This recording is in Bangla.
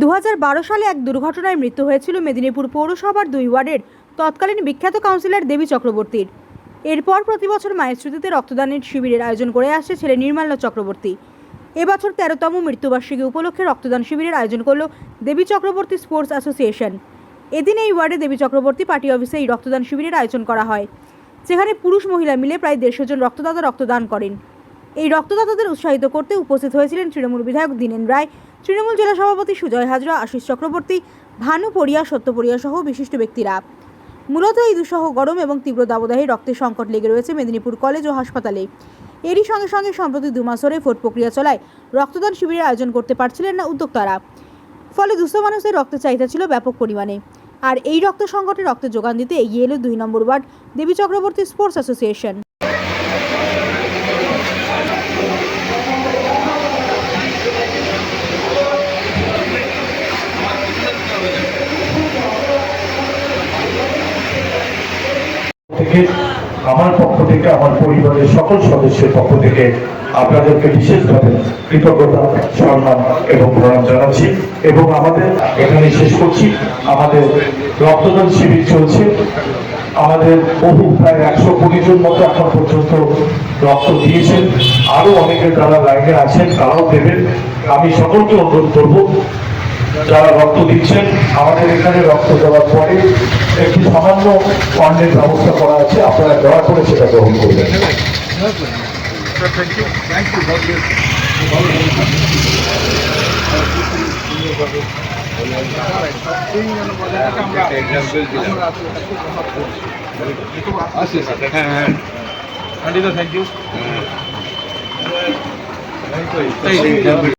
দু হাজার বারো সালে এক দুর্ঘটনায় মৃত্যু হয়েছিল মেদিনীপুর পৌরসভার দুই ওয়ার্ডের তৎকালীন বিখ্যাত কাউন্সিলর দেবী চক্রবর্তীর। এরপর প্রতি বছর মায়ের স্মৃতিতে রক্তদানের শিবিরের আয়োজন করে আসছে ছেলে নির্মাল্য চক্রবর্তী। এবছর তেরোতম মৃত্যুবার্ষিকী উপলক্ষে রক্তদান শিবিরের আয়োজন করল দেবী চক্রবর্তী স্পোর্টস অ্যাসোসিয়েশন। এদিন এই ওয়ার্ডে দেবী চক্রবর্তী পার্টি অফিসে এই রক্তদান শিবিরের আয়োজন করা হয়। যেখানে পুরুষ মহিলা মিলে প্রায় দেড়শো জন রক্তদাতা রক্তদান করেন। এই রক্তদাতাদের উৎসাহিত করতে উপস্থিত হয়েছিলেন তৃণমূল বিধায়ক দীনেন রায় তৃণমূল জেলা সভাপতি সুজয় হাজরা, আশিস চক্রবর্তী, ভানু পরিয়া সত্যপরিয়া সহ বিশিষ্ট ব্যক্তিরা। মূলত এই দুঃসহ গরম এবং তীব্র দাবদাহে রক্তের সংকট লেগে রয়েছে মেদিনীপুর কলেজ ও হাসপাতালে। এরই সঙ্গে সঙ্গে সম্প্রতি দু মাস ধরে ফোট প্রক্রিয়া চলায় রক্তদান শিবিরের আয়োজন করতে পারছিলেন না উদ্যোক্তারা। ফলে দুস্থ মানুষের রক্তের চাহিদা ছিল ব্যাপক পরিমাণে। আর এই রক্ত সংকটে রক্তের যোগান দিতে এগিয়ে এলো দুই নম্বর ward Debi Chakraborty sports association. থেকে আমার পক্ষ থেকে, আমার পরিবারের সকল সদস্যের পক্ষ থেকে আপনাদেরকে বিশেষভাবে কৃতজ্ঞতা, সম্মান এবং প্রণাম জানাচ্ছি এবং আমাদের এখানে শেষ করছি। আমাদের রক্তদান শিবির চলছে। আমাদের বহু, প্রায় একশো কুড়ি জন মতো এখন পর্যন্ত রক্ত দিয়েছেন। আরও অনেকে যারা লাইনে আছেন, তারাও দেবেন। আমি সকলকে অনুরোধ করব যারা রক্ত দিচ্ছেন আমাদের এখানে রক্ত দেওয়ার পরে একটি সামান্য অন্যের ব্যবস্থা করা আছে আপনারা দয়া করে সেটা গ্রহণ করবেন। হ্যাঁ হ্যাঁ থ্যাংক ইউ